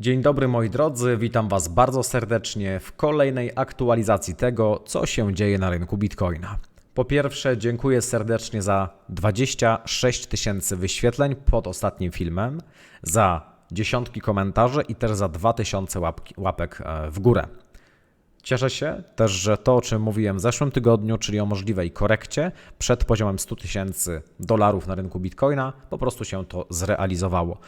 Dzień dobry moi drodzy, witam Was bardzo serdecznie w kolejnej aktualizacji tego, co się dzieje na rynku Bitcoina. Po pierwsze, dziękuję serdecznie za 26 tysięcy wyświetleń pod ostatnim filmem, za dziesiątki komentarzy i też za 2000 łapki, łapek e, w górę. Cieszę się też, że to, o czym mówiłem w zeszłym tygodniu, czyli o możliwej korekcie przed poziomem 100 tysięcy dolarów na rynku Bitcoina, po prostu się to zrealizowało.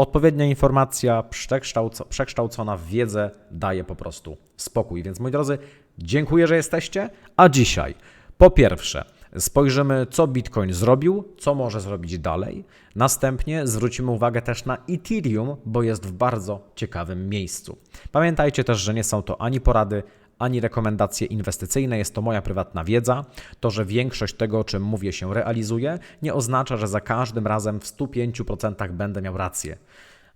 Odpowiednia informacja, przekształco- przekształcona w wiedzę daje po prostu spokój. Więc moi drodzy, dziękuję, że jesteście. A dzisiaj, po pierwsze, spojrzymy, co Bitcoin zrobił, co może zrobić dalej. Następnie zwrócimy uwagę też na Ethereum, bo jest w bardzo ciekawym miejscu. Pamiętajcie też, że nie są to ani porady, ani rekomendacje inwestycyjne, jest to moja prywatna wiedza. To, że większość tego, o czym mówię, się realizuje, nie oznacza, że za każdym razem w 105% będę miał rację.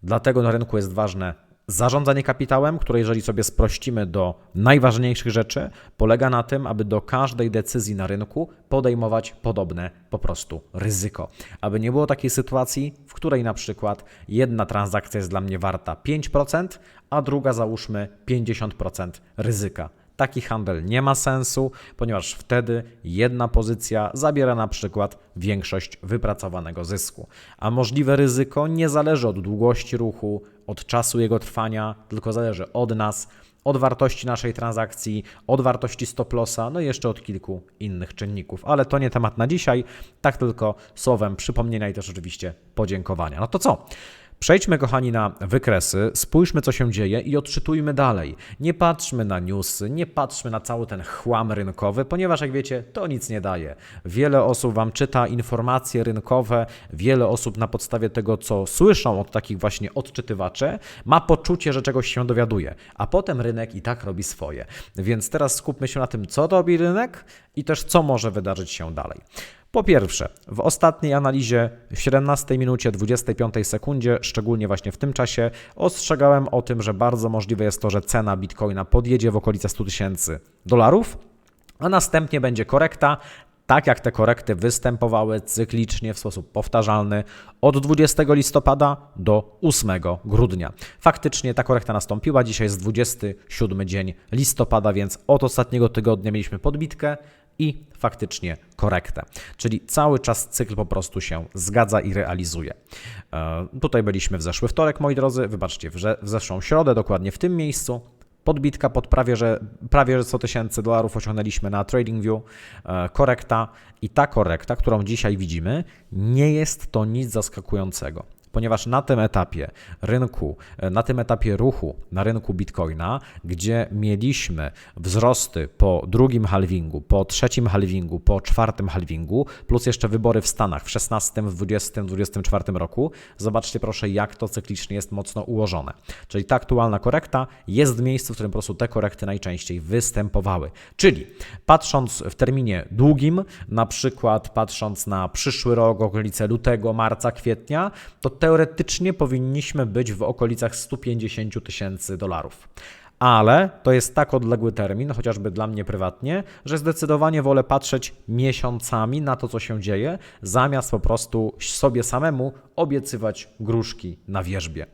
Dlatego na rynku jest ważne zarządzanie kapitałem, które jeżeli sobie sprościmy do najważniejszych rzeczy, polega na tym, aby do każdej decyzji na rynku podejmować podobne po prostu ryzyko. Aby nie było takiej sytuacji, w której na przykład jedna transakcja jest dla mnie warta 5%, a druga załóżmy 50% ryzyka. Taki handel nie ma sensu, ponieważ wtedy jedna pozycja zabiera na przykład większość wypracowanego zysku. A możliwe ryzyko nie zależy od długości ruchu, od czasu jego trwania, tylko zależy od nas, od wartości naszej transakcji, od wartości stop lossa, no i jeszcze od kilku innych czynników. Ale to nie temat na dzisiaj, tak tylko słowem przypomnienia i też oczywiście podziękowania. No to co? Przejdźmy, kochani, na wykresy, spójrzmy, co się dzieje i odczytujmy dalej. Nie patrzmy na newsy, nie patrzmy na cały ten chłam rynkowy, ponieważ, jak wiecie, to nic nie daje. Wiele osób Wam czyta informacje rynkowe, wiele osób na podstawie tego, co słyszą od takich właśnie odczytywaczy, ma poczucie, że czegoś się dowiaduje, a potem rynek i tak robi swoje. Więc teraz skupmy się na tym, co robi rynek i też co może wydarzyć się dalej. Po pierwsze, w ostatniej analizie w 17 minucie 25 sekundzie, szczególnie właśnie w tym czasie, ostrzegałem o tym, że bardzo możliwe jest to, że cena bitcoina podjedzie w okolice 100 tysięcy dolarów, a następnie będzie korekta, tak jak te korekty występowały cyklicznie w sposób powtarzalny od 20 listopada do 8 grudnia. Faktycznie ta korekta nastąpiła. Dzisiaj jest 27 dzień listopada, więc od ostatniego tygodnia mieliśmy podbitkę i faktycznie korektę. Czyli cały czas cykl po prostu się zgadza i realizuje. E, tutaj byliśmy w zeszły wtorek, moi drodzy, wybaczcie, w, zeszłą środę, dokładnie w tym miejscu. Podbitka pod prawie że, prawie że 100 tysięcy dolarów osiągnęliśmy na TradingView, e, korekta i ta korekta, którą dzisiaj widzimy, nie jest to nic zaskakującego ponieważ na tym etapie rynku, e, na tym etapie ruchu na rynku Bitcoina, gdzie mieliśmy wzrosty po drugim halvingu, po trzecim halvingu, po czwartym halvingu, plus jeszcze wybory w Stanach w 16, w 20, 24 roku, zobaczcie proszę, jak to cyklicznie jest mocno ułożone. Czyli ta aktualna korekta jest w miejscu, w którym po prostu te korekty najczęściej występowały. Czyli patrząc w terminie długim, na przykład patrząc na przyszły rok, okolice lutego, marca, kwietnia, to teoretycznie powinniśmy być w okolicach 150 tysięcy dolarów. Ale to jest tak odległy termin, chociażby dla mnie prywatnie, że zdecydowanie wolę patrzeć miesiącami na to, co się dzieje, zamiast po prostu sobie samemu obiecywać gruszki na wierzbie.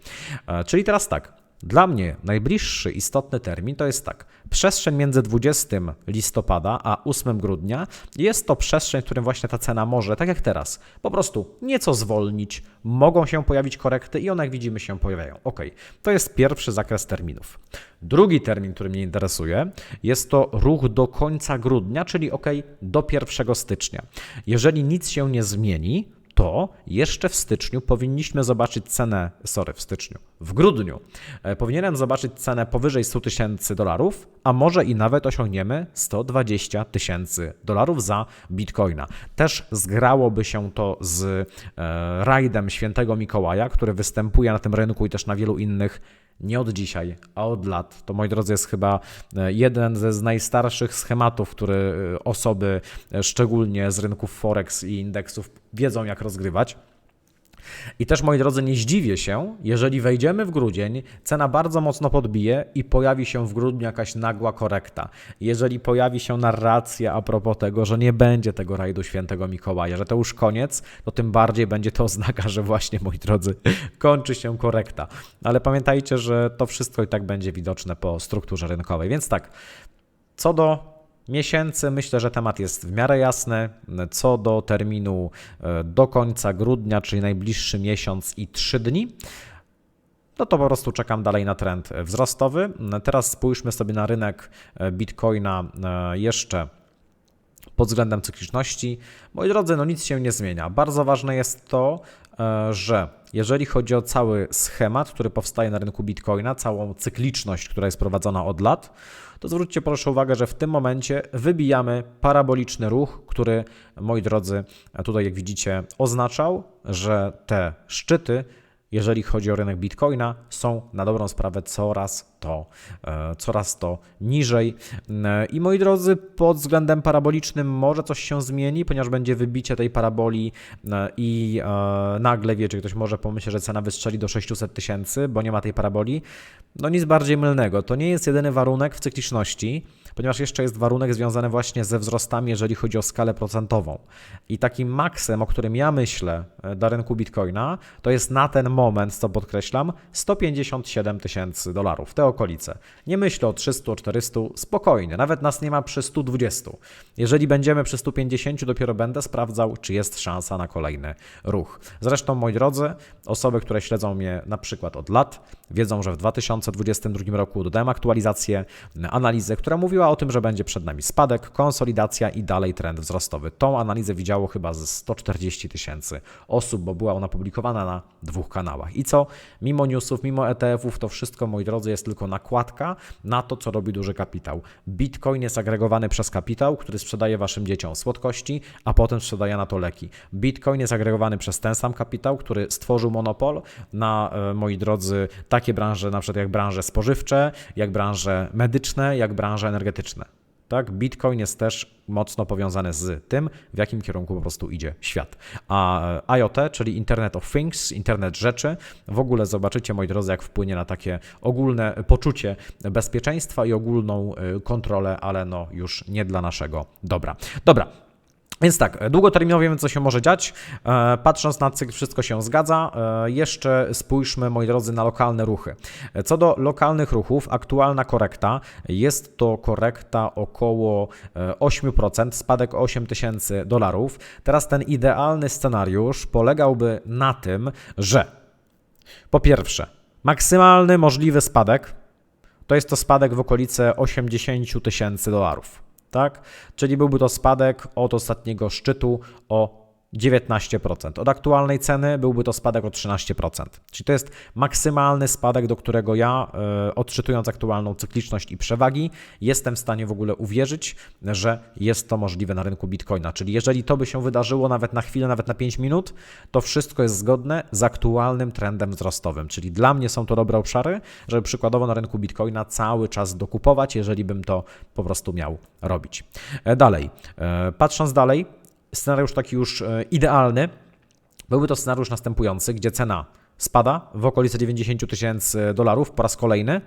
E, czyli teraz tak, dla mnie najbliższy istotny termin to jest tak. Przestrzeń między 20 listopada a 8 grudnia jest to przestrzeń, w którym właśnie ta cena może, tak jak teraz, po prostu nieco zwolnić, mogą się pojawić korekty i one, jak widzimy, się pojawiają. Ok, to jest pierwszy zakres terminów. Drugi termin, który mnie interesuje, jest to ruch do końca grudnia, czyli ok, do 1 stycznia. Jeżeli nic się nie zmieni, to jeszcze w styczniu powinniśmy zobaczyć cenę, sorry, w styczniu, w grudniu e, powinienem zobaczyć cenę powyżej 100 tysięcy dolarów, a może i nawet osiągniemy 120 tysięcy dolarów za bitcoina. Też zgrałoby się to z e, rajdem świętego Mikołaja, który występuje na tym rynku i też na wielu innych nie od dzisiaj, a od lat. To, moi drodzy, jest chyba e, jeden ze z najstarszych schematów, które e, osoby, e, szczególnie z rynków Forex i indeksów, wiedzą, jak rozgrywać. I też, moi drodzy, nie zdziwię się, jeżeli wejdziemy w grudzień, cena bardzo mocno podbije i pojawi się w grudniu jakaś nagła korekta. Jeżeli pojawi się narracja a propos tego, że nie będzie tego rajdu świętego Mikołaja, że to już koniec, to tym bardziej będzie to oznaka, że właśnie, moi drodzy, kończy się korekta. Ale pamiętajcie, że to wszystko i tak będzie widoczne po strukturze rynkowej. Więc tak, co do miesięcy, myślę, że temat jest w miarę jasny. Co do terminu e, do końca grudnia, czyli najbliższy miesiąc i 3 dni, no to po prostu czekam dalej na trend wzrostowy. Teraz spójrzmy sobie na rynek e, Bitcoina e, jeszcze pod względem cykliczności. Moi drodzy, no nic się nie zmienia. Bardzo ważne jest to, że jeżeli chodzi o cały schemat, który powstaje na rynku Bitcoina, całą cykliczność, która jest prowadzona od lat, to zwróćcie proszę uwagę, że w tym momencie wybijamy paraboliczny ruch, który, moi drodzy, tutaj jak widzicie, oznaczał, że te szczyty jeżeli chodzi o rynek Bitcoina, są na dobrą sprawę coraz to, e, coraz to niżej. E, I moi drodzy, pod względem parabolicznym może coś się zmieni, ponieważ będzie wybicie tej paraboli e, i nagle, wiecie, ktoś może pomyśleć, że cena wystrzeli do 600 tysięcy, bo nie ma tej paraboli. No nic bardziej mylnego. To nie jest jedyny warunek w cykliczności ponieważ jeszcze jest warunek związany właśnie ze wzrostami, jeżeli chodzi o skalę procentową. I takim maksem, o którym ja myślę dla rynku Bitcoina, to jest na ten moment, co podkreślam, 157 tysięcy dolarów, te okolice. Nie myślę o 300, o 400, spokojnie, nawet nas nie ma przy 120. Jeżeli będziemy przy 150, dopiero będę sprawdzał, czy jest szansa na kolejny ruch. Zresztą, moi drodzy, osoby, które śledzą mnie na przykład od lat, wiedzą, że w 2022 roku dodałem aktualizację, analizę, która mówiła o tym, że będzie przed nami spadek, konsolidacja i dalej trend wzrostowy. Tą analizę widziało chyba ze 140 tysięcy osób, bo była ona publikowana na dwóch kanałach. I co? Mimo newsów, mimo ETF-ów, to wszystko, moi drodzy, jest tylko nakładka na to, co robi duży kapitał. Bitcoin jest agregowany przez kapitał, który sprzedaje waszym dzieciom słodkości, a potem sprzedaje na to leki. Bitcoin jest agregowany przez ten sam kapitał, który stworzył monopol na, e, moi drodzy, takie branże, na przykład jak branże spożywcze, jak branże medyczne, jak branże energetyczne tak? Bitcoin jest też mocno powiązany z tym, w jakim kierunku po prostu idzie świat. A e, IoT, czyli Internet of Things, Internet rzeczy, w ogóle zobaczycie, moi drodzy, jak wpłynie na takie ogólne poczucie bezpieczeństwa i ogólną e, kontrolę, ale no już nie dla naszego dobra. Dobra, więc tak, długoterminowo wiemy, co się może dziać. E, patrząc na cykl, wszystko się zgadza. E, jeszcze spójrzmy, moi drodzy, na lokalne ruchy. Co do lokalnych ruchów, aktualna korekta jest to korekta około 8%, e, spadek 8 tysięcy dolarów. Teraz ten idealny scenariusz polegałby na tym, że po pierwsze, maksymalny możliwy spadek to jest to spadek w okolice 80 tysięcy dolarów tak? Czyli byłby to spadek od ostatniego szczytu o 19%. Od aktualnej ceny byłby to spadek o 13%. Czyli to jest maksymalny spadek, do którego ja, e, odczytując aktualną cykliczność i przewagi, jestem w stanie w ogóle uwierzyć, że jest to możliwe na rynku Bitcoina. Czyli jeżeli to by się wydarzyło nawet na chwilę, nawet na 5 minut, to wszystko jest zgodne z aktualnym trendem wzrostowym. Czyli dla mnie są to dobre obszary, żeby przykładowo na rynku Bitcoina cały czas dokupować, jeżeli bym to po prostu miał robić. E, dalej, e, patrząc dalej, scenariusz taki już e, idealny, byłby to scenariusz następujący, gdzie cena spada w okolice 90 tysięcy dolarów po raz kolejny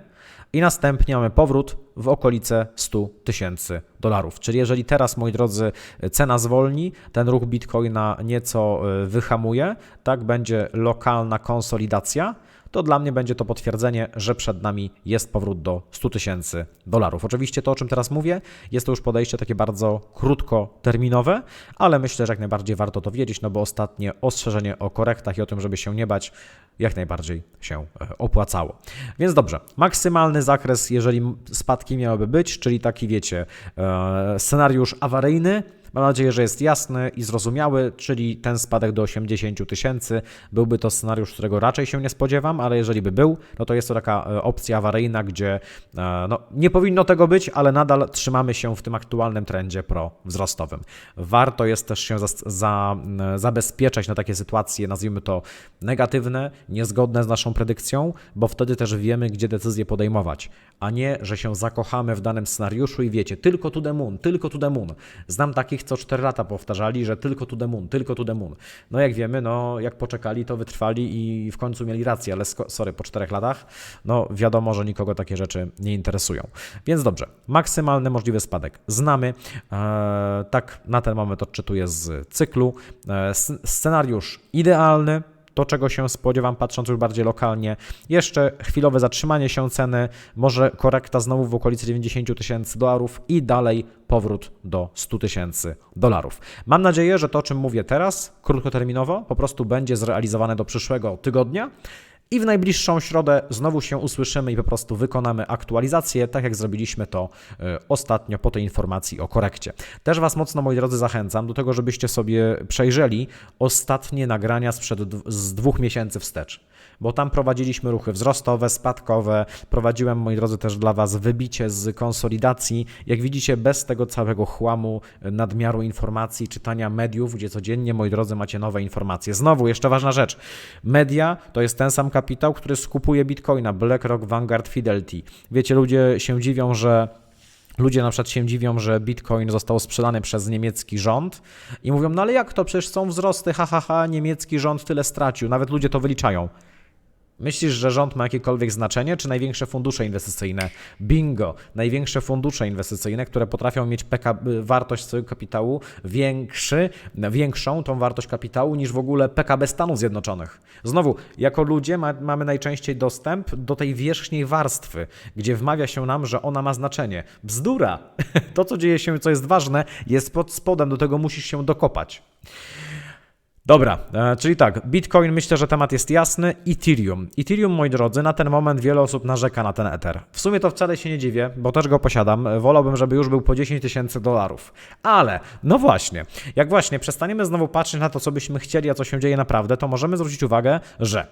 i następnie mamy powrót w okolice 100 tysięcy dolarów. Czyli jeżeli teraz, moi drodzy, cena zwolni, ten ruch Bitcoina nieco e, wyhamuje, tak będzie lokalna konsolidacja, to dla mnie będzie to potwierdzenie, że przed nami jest powrót do 100 tysięcy dolarów. Oczywiście to, o czym teraz mówię, jest to już podejście takie bardzo krótkoterminowe, ale myślę, że jak najbardziej warto to wiedzieć, no bo ostatnie ostrzeżenie o korektach i o tym, żeby się nie bać, jak najbardziej się e, opłacało. Więc dobrze, maksymalny zakres, jeżeli spadki miałyby być, czyli taki wiecie, e, scenariusz awaryjny, Mam nadzieję, że jest jasny i zrozumiały, czyli ten spadek do 80 tysięcy byłby to scenariusz, którego raczej się nie spodziewam, ale jeżeli by był, no to jest to taka e, opcja awaryjna, gdzie e, no, nie powinno tego być, ale nadal trzymamy się w tym aktualnym trendzie pro-wzrostowym. Warto jest też się za, za, zabezpieczać na takie sytuacje, nazwijmy to negatywne, niezgodne z naszą predykcją, bo wtedy też wiemy, gdzie decyzje podejmować, a nie, że się zakochamy w danym scenariuszu i wiecie, tylko to the moon, tylko to the moon. Znam takich co 4 lata powtarzali, że tylko to the moon, tylko to the moon. No jak wiemy, no jak poczekali, to wytrwali i w końcu mieli rację, ale sorry, po 4 latach, no wiadomo, że nikogo takie rzeczy nie interesują. Więc dobrze, maksymalny możliwy spadek znamy. E, tak na ten moment odczytuję z cyklu. E, s- scenariusz idealny, to, czego się spodziewam, patrząc już bardziej lokalnie. Jeszcze chwilowe zatrzymanie się ceny, może korekta znowu w okolicy 90 tysięcy dolarów i dalej powrót do 100 tysięcy dolarów. Mam nadzieję, że to, o czym mówię teraz, krótkoterminowo, po prostu będzie zrealizowane do przyszłego tygodnia. I w najbliższą środę znowu się usłyszymy i po prostu wykonamy aktualizację, tak jak zrobiliśmy to e, ostatnio po tej informacji o korekcie. Też Was mocno, moi drodzy, zachęcam do tego, żebyście sobie przejrzeli ostatnie nagrania sprzed z dwóch miesięcy wstecz. Bo tam prowadziliśmy ruchy wzrostowe, spadkowe. Prowadziłem, moi drodzy, też dla Was wybicie z konsolidacji. Jak widzicie, bez tego całego chłamu, e, nadmiaru informacji, czytania mediów, gdzie codziennie, moi drodzy, macie nowe informacje. Znowu, jeszcze ważna rzecz. Media to jest ten sam kapitał, który skupuje bitcoina. BlackRock, Vanguard, Fidelity. Wiecie, ludzie się dziwią, że Ludzie na przykład się dziwią, że Bitcoin został sprzedany przez niemiecki rząd i mówią, no ale jak to, przecież są wzrosty, ha, ha, ha, niemiecki rząd tyle stracił. Nawet ludzie to wyliczają. Myślisz, że rząd ma jakiekolwiek znaczenie, czy największe fundusze inwestycyjne? Bingo! Największe fundusze inwestycyjne, które potrafią mieć PK, wartość swojego kapitału większy, większą tą wartość kapitału niż w ogóle PKB Stanów Zjednoczonych. Znowu, jako ludzie ma, mamy najczęściej dostęp do tej wierzchniej warstwy, gdzie wmawia się nam, że ona ma znaczenie. Bzdura! To, co dzieje się, co jest ważne, jest pod spodem, do tego musisz się dokopać. Dobra, e, czyli tak, Bitcoin myślę, że temat jest jasny. Ethereum. Ethereum, moi drodzy, na ten moment wiele osób narzeka na ten Ether. W sumie to wcale się nie dziwię, bo też go posiadam. Wolałbym, żeby już był po 10 tysięcy dolarów. Ale, no właśnie, jak właśnie przestaniemy znowu patrzeć na to, co byśmy chcieli, a co się dzieje naprawdę, to możemy zwrócić uwagę, że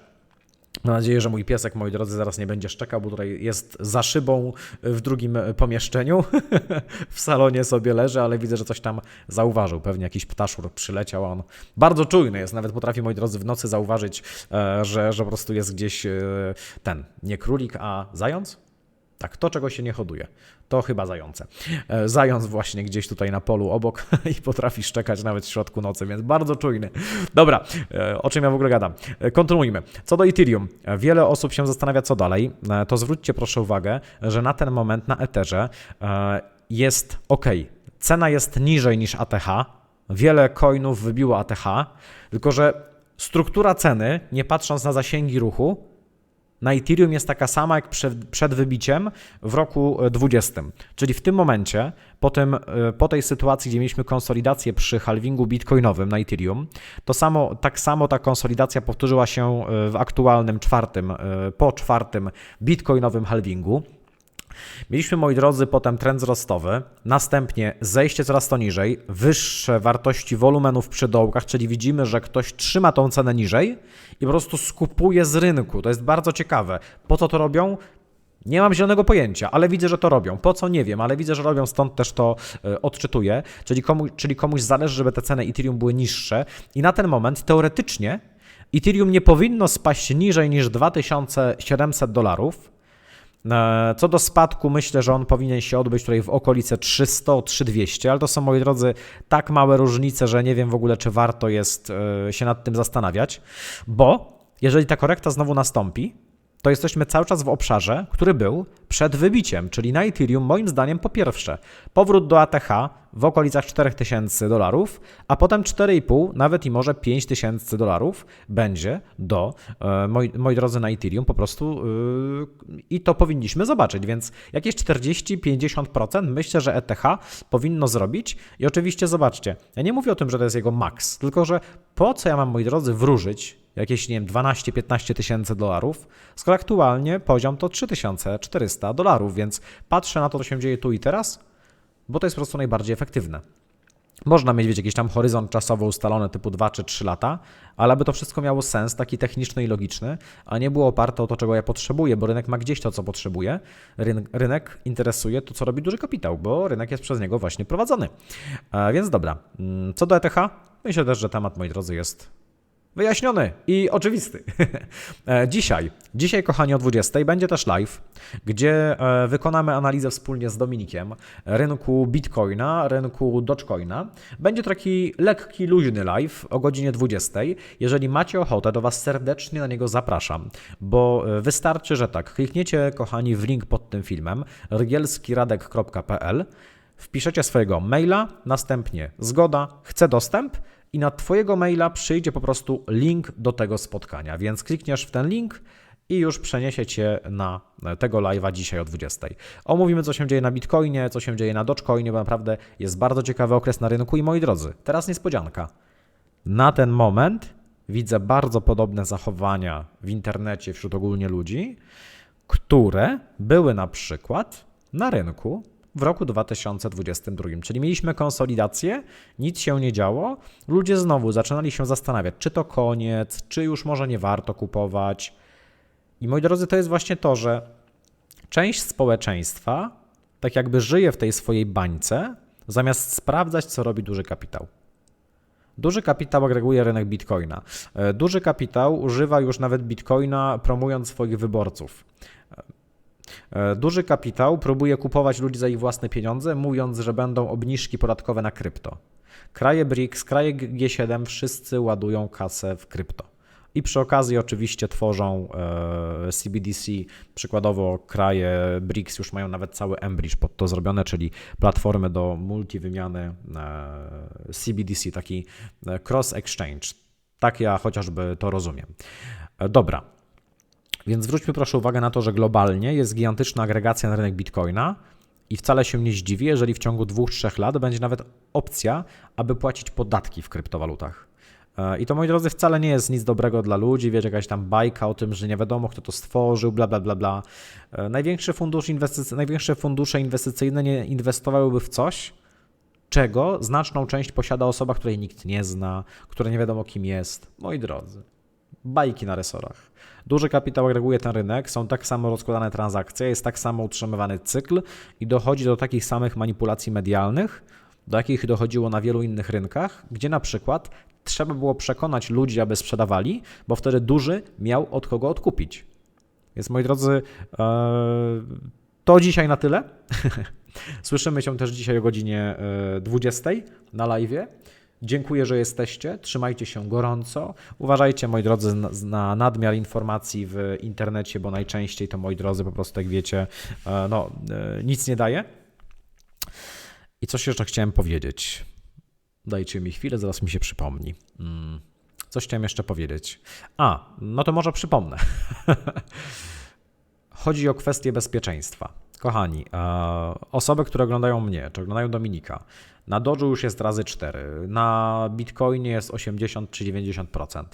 Mam nadzieję, że mój piesek, moi drodzy, zaraz nie będzie szczekał, bo tutaj jest za szybą w drugim pomieszczeniu. w salonie sobie leży, ale widzę, że coś tam zauważył. Pewnie jakiś ptaszur przyleciał. a On bardzo czujny jest, nawet potrafi, moi drodzy, w nocy zauważyć, e, że, że po prostu jest gdzieś e, ten, nie królik, a zając? Tak, to czego się nie hoduje, to chyba zające. E, Zając właśnie gdzieś tutaj na polu obok i potrafi szczekać nawet w środku nocy, więc bardzo czujny. Dobra, e, o czym ja w ogóle gadam? E, Kontynuujmy. Co do Ethereum, wiele osób się zastanawia co dalej, to zwróćcie proszę uwagę, że na ten moment na Etherze jest ok, cena jest niżej niż ATH, wiele coinów wybiło ATH, tylko że struktura ceny, nie patrząc na zasięgi ruchu, na Ethereum jest taka sama jak przed, przed wybiciem w roku 20. Czyli w tym momencie, po, tym, e, po tej sytuacji, gdzie mieliśmy konsolidację przy halvingu bitcoinowym na Ethereum, to samo, tak samo ta konsolidacja powtórzyła się e, w aktualnym czwartym, e, po czwartym bitcoinowym halvingu. Mieliśmy, moi drodzy, potem trend wzrostowy, następnie zejście coraz to niżej, wyższe wartości wolumenów przy dołkach, czyli widzimy, że ktoś trzyma tą cenę niżej i po prostu skupuje z rynku. To jest bardzo ciekawe. Po co to robią? Nie mam zielonego pojęcia, ale widzę, że to robią. Po co? Nie wiem, ale widzę, że robią, stąd też to e, odczytuję. Czyli, komu, czyli komuś zależy, żeby te ceny Ethereum były niższe i na ten moment teoretycznie Ethereum nie powinno spaść niżej niż 2700 dolarów. Co do spadku, myślę, że on powinien się odbyć tutaj w okolice 300-3200, ale to są, moi drodzy, tak małe różnice, że nie wiem w ogóle, czy warto jest e, się nad tym zastanawiać, bo jeżeli ta korekta znowu nastąpi, to jesteśmy cały czas w obszarze, który był przed wybiciem, czyli na Ethereum, moim zdaniem, po pierwsze, powrót do ATH w okolicach 4000 dolarów, a potem 4,5, nawet i może 5000 dolarów będzie do, e, moi, moi drodzy, na Ethereum po prostu yy, i to powinniśmy zobaczyć, więc jakieś 40-50% myślę, że ETH powinno zrobić. I oczywiście zobaczcie, ja nie mówię o tym, że to jest jego maks, tylko że po co ja mam, moi drodzy, wróżyć jakieś, nie wiem, 12-15 tysięcy dolarów, skoro aktualnie poziom to 3400 dolarów, więc patrzę na to, co się dzieje tu i teraz, bo to jest po prostu najbardziej efektywne. Można mieć, wiecie, jakiś tam horyzont czasowy ustalony typu 2 czy 3 lata, ale aby to wszystko miało sens, taki techniczny i logiczny, a nie było oparte o to, czego ja potrzebuję, bo rynek ma gdzieś to, co potrzebuje. Ryn rynek interesuje to, co robi duży kapitał, bo rynek jest przez niego właśnie prowadzony. E, więc dobra, Mm, co do ETH, myślę też, że temat, moi drodzy, jest Wyjaśniony i oczywisty. E, dzisiaj, dzisiaj kochani o 20 będzie też live, gdzie e, wykonamy analizę wspólnie z Dominikiem rynku Bitcoina, rynku Dogecoina. Będzie taki lekki, luźny live o godzinie 20. Jeżeli macie ochotę, to Was serdecznie na niego zapraszam, bo e, wystarczy, że tak, klikniecie kochani w link pod tym filmem rygielskiradek.pl Wpiszecie swojego maila, następnie zgoda, chcę dostęp i na Twojego maila przyjdzie po prostu link do tego spotkania. Więc klikniesz w ten link i już przeniesie Cię na tego live'a dzisiaj o 20. Omówimy, co się dzieje na Bitcoinie, co się dzieje na Dogecoinie, bo naprawdę jest bardzo ciekawy okres na rynku. I moi drodzy, teraz niespodzianka. Na ten moment widzę bardzo podobne zachowania w internecie wśród ogólnie ludzi, które były na przykład na rynku w roku 2022. Czyli mieliśmy konsolidację, nic się nie działo, ludzie znowu zaczynali się zastanawiać, czy to koniec, czy już może nie warto kupować. I moi drodzy, to jest właśnie to, że część społeczeństwa tak jakby żyje w tej swojej bańce, zamiast sprawdzać, co robi duży kapitał. Duży kapitał agreguje rynek bitcoina. E, duży kapitał używa już nawet bitcoina, promując swoich wyborców. E, duży kapitał próbuje kupować ludzi za ich własne pieniądze, mówiąc, że będą obniżki podatkowe na krypto. Kraje BRICS, kraje G7 wszyscy ładują kasę w krypto. I przy okazji oczywiście tworzą e, CBDC. Przykładowo kraje BRICS już mają nawet cały Embridge pod to zrobione, czyli platformy do multiwymiany e, CBDC, taki cross exchange. Tak ja chociażby to rozumiem. Dobra, więc zwróćmy proszę uwagę na to, że globalnie jest gigantyczna agregacja na rynek bitcoina i wcale się nie zdziwię, jeżeli w ciągu 2-3 lat będzie nawet opcja, aby płacić podatki w kryptowalutach. E, I to, moi drodzy, wcale nie jest nic dobrego dla ludzi. Wiecie, jakaś tam bajka o tym, że nie wiadomo, kto to stworzył, bla, bla, bla, bla. E, największe, fundusz inwestycy... Największe fundusze inwestycyjne nie inwestowałyby w coś, czego znaczną część posiada osoba, której nikt nie zna, która nie wiadomo kim jest. Moi drodzy, bajki na resorach. Duży kapitał agreguje ten rynek, są tak samo rozkładane transakcje, jest tak samo utrzymywany cykl i dochodzi do takich samych manipulacji medialnych, do jakich dochodziło na wielu innych rynkach, gdzie na przykład trzeba było przekonać ludzi, aby sprzedawali, bo wtedy duży miał od kogo odkupić. Więc moi drodzy, e, to dzisiaj na tyle. Słyszymy się też dzisiaj o godzinie 20 e, na live. Dziękuję, że jesteście. Trzymajcie się gorąco. Uważajcie, moi drodzy, na nadmiar informacji w internecie, bo najczęściej to, moi drodzy, po prostu, jak wiecie, e, no, e, nic nie daje. I coś jeszcze chciałem powiedzieć. Dajcie mi chwilę, zaraz mi się przypomni. Mm, coś chciałem jeszcze powiedzieć. A, no to może przypomnę. Chodzi o kwestię bezpieczeństwa. Kochani, e, osoby, które oglądają mnie, czy oglądają Dominika, na Doge'u już jest razy 4, na Bitcoinie jest 80 czy 90%.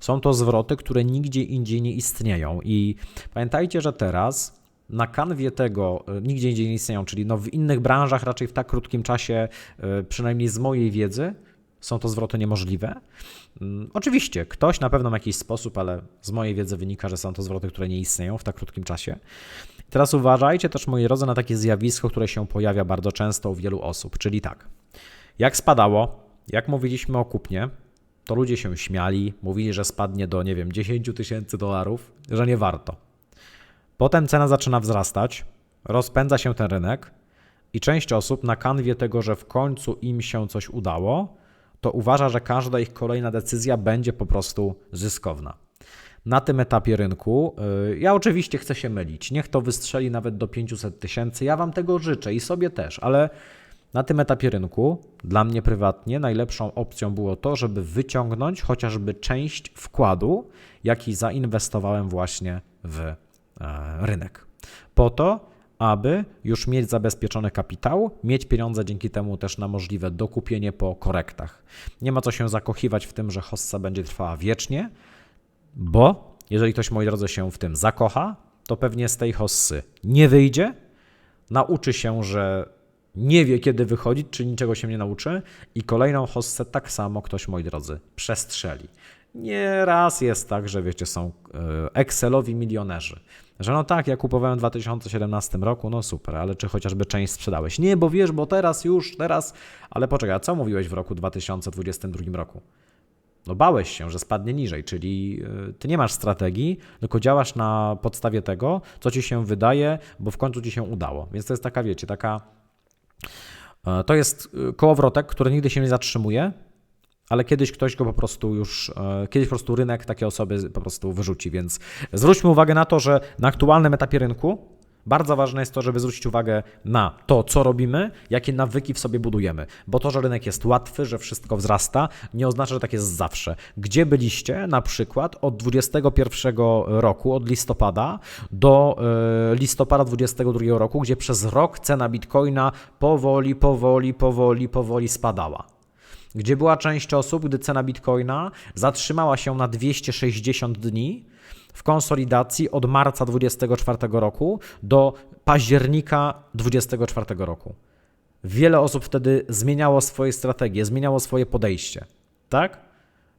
Są to zwroty, które nigdzie indziej nie istnieją i pamiętajcie, że teraz na kanwie tego e, nigdzie indziej nie istnieją, czyli no w innych branżach raczej w tak krótkim czasie, e, przynajmniej z mojej wiedzy, są to zwroty niemożliwe. Mm, oczywiście, ktoś na pewno ma jakiś sposób, ale z mojej wiedzy wynika, że są to zwroty, które nie istnieją w tak krótkim czasie. Teraz uważajcie też, moi drodzy, na takie zjawisko, które się pojawia bardzo często u wielu osób, czyli tak. Jak spadało, jak mówiliśmy o kupnie, to ludzie się śmiali, mówili, że spadnie do, nie wiem, 10 tysięcy dolarów, że nie warto. Potem cena zaczyna wzrastać, rozpędza się ten rynek i część osób na kanwie tego, że w końcu im się coś udało, to uważa, że każda ich kolejna decyzja będzie po prostu zyskowna na tym etapie rynku. Y, ja oczywiście chcę się mylić. Niech to wystrzeli nawet do 500 tysięcy. Ja Wam tego życzę i sobie też, ale na tym etapie rynku dla mnie prywatnie najlepszą opcją było to, żeby wyciągnąć chociażby część wkładu, jaki zainwestowałem właśnie w e, rynek. Po to, aby już mieć zabezpieczony kapitał, mieć pieniądze dzięki temu też na możliwe dokupienie po korektach. Nie ma co się zakochiwać w tym, że hossa będzie trwała wiecznie, bo jeżeli ktoś, moi drodzy, się w tym zakocha, to pewnie z tej hossy nie wyjdzie, nauczy się, że nie wie, kiedy wychodzić, czy niczego się nie nauczy, i kolejną hossę tak samo ktoś, moi drodzy, przestrzeli. Nie raz jest tak, że wiecie, są e, Excelowi milionerzy. Że no tak, ja kupowałem w 2017 roku, no super, ale czy chociażby część sprzedałeś? Nie, bo wiesz, bo teraz już, teraz, ale poczekaj, a co mówiłeś w roku 2022 roku? No bałeś się, że spadnie niżej, czyli y, ty nie masz strategii, tylko działasz na podstawie tego, co ci się wydaje, bo w końcu ci się udało. Więc to jest taka, wiecie, taka. e, To jest y, kołowrotek, który nigdy się nie zatrzymuje, ale kiedyś ktoś go po prostu już, e, kiedyś po prostu rynek takie osoby po prostu wyrzuci, więc zwróćmy uwagę na to, że na aktualnym etapie rynku bardzo ważne jest to, żeby zwrócić uwagę na to, co robimy, jakie nawyki w sobie budujemy, bo to, że rynek jest łatwy, że wszystko wzrasta, nie oznacza, że tak jest zawsze. Gdzie byliście na przykład od 21 roku, od listopada do e, listopada 22 roku, gdzie przez rok cena bitcoina powoli, powoli, powoli, powoli spadała gdzie była część osób, gdy cena bitcoina zatrzymała się na 260 dni w konsolidacji od marca 2024 roku do października 2024 roku. Wiele osób wtedy zmieniało swoje strategie, zmieniało swoje podejście. Tak?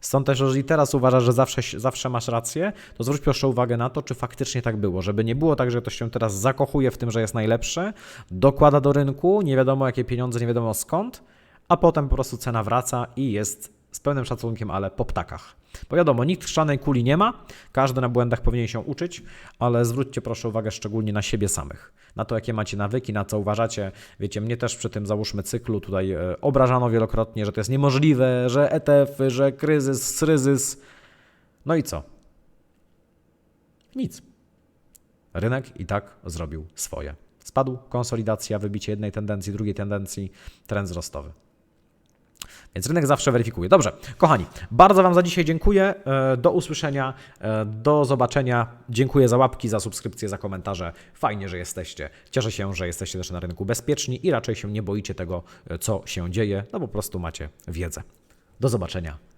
Stąd też, jeżeli teraz uważasz, że zawsze, zawsze masz rację, to zwróć proszę uwagę na to, czy faktycznie tak było, żeby nie było tak, że ktoś się teraz zakochuje w tym, że jest najlepsze, dokłada do rynku, nie wiadomo jakie pieniądze, nie wiadomo skąd, a potem po prostu cena wraca i jest z pełnym szacunkiem, ale po ptakach. Bo wiadomo, nikt chrzczanej kuli nie ma, każdy na błędach powinien się uczyć, ale zwróćcie proszę uwagę szczególnie na siebie samych, na to, jakie macie nawyki, na co uważacie. Wiecie, mnie też przy tym załóżmy cyklu tutaj e, obrażano wielokrotnie, że to jest niemożliwe, że ETF-y, że kryzys, sryzys. No i co? Nic. Rynek i tak zrobił swoje. Spadł, konsolidacja, wybicie jednej tendencji, drugiej tendencji, trend wzrostowy. Więc rynek zawsze weryfikuje. Dobrze, kochani, bardzo Wam za dzisiaj dziękuję. E, Do usłyszenia, e, do zobaczenia. Dziękuję za łapki, za subskrypcje, za komentarze. Fajnie, że jesteście. Cieszę się, że jesteście też na rynku bezpieczni i raczej się nie boicie tego, e, co się dzieje, no po prostu macie wiedzę. Do zobaczenia.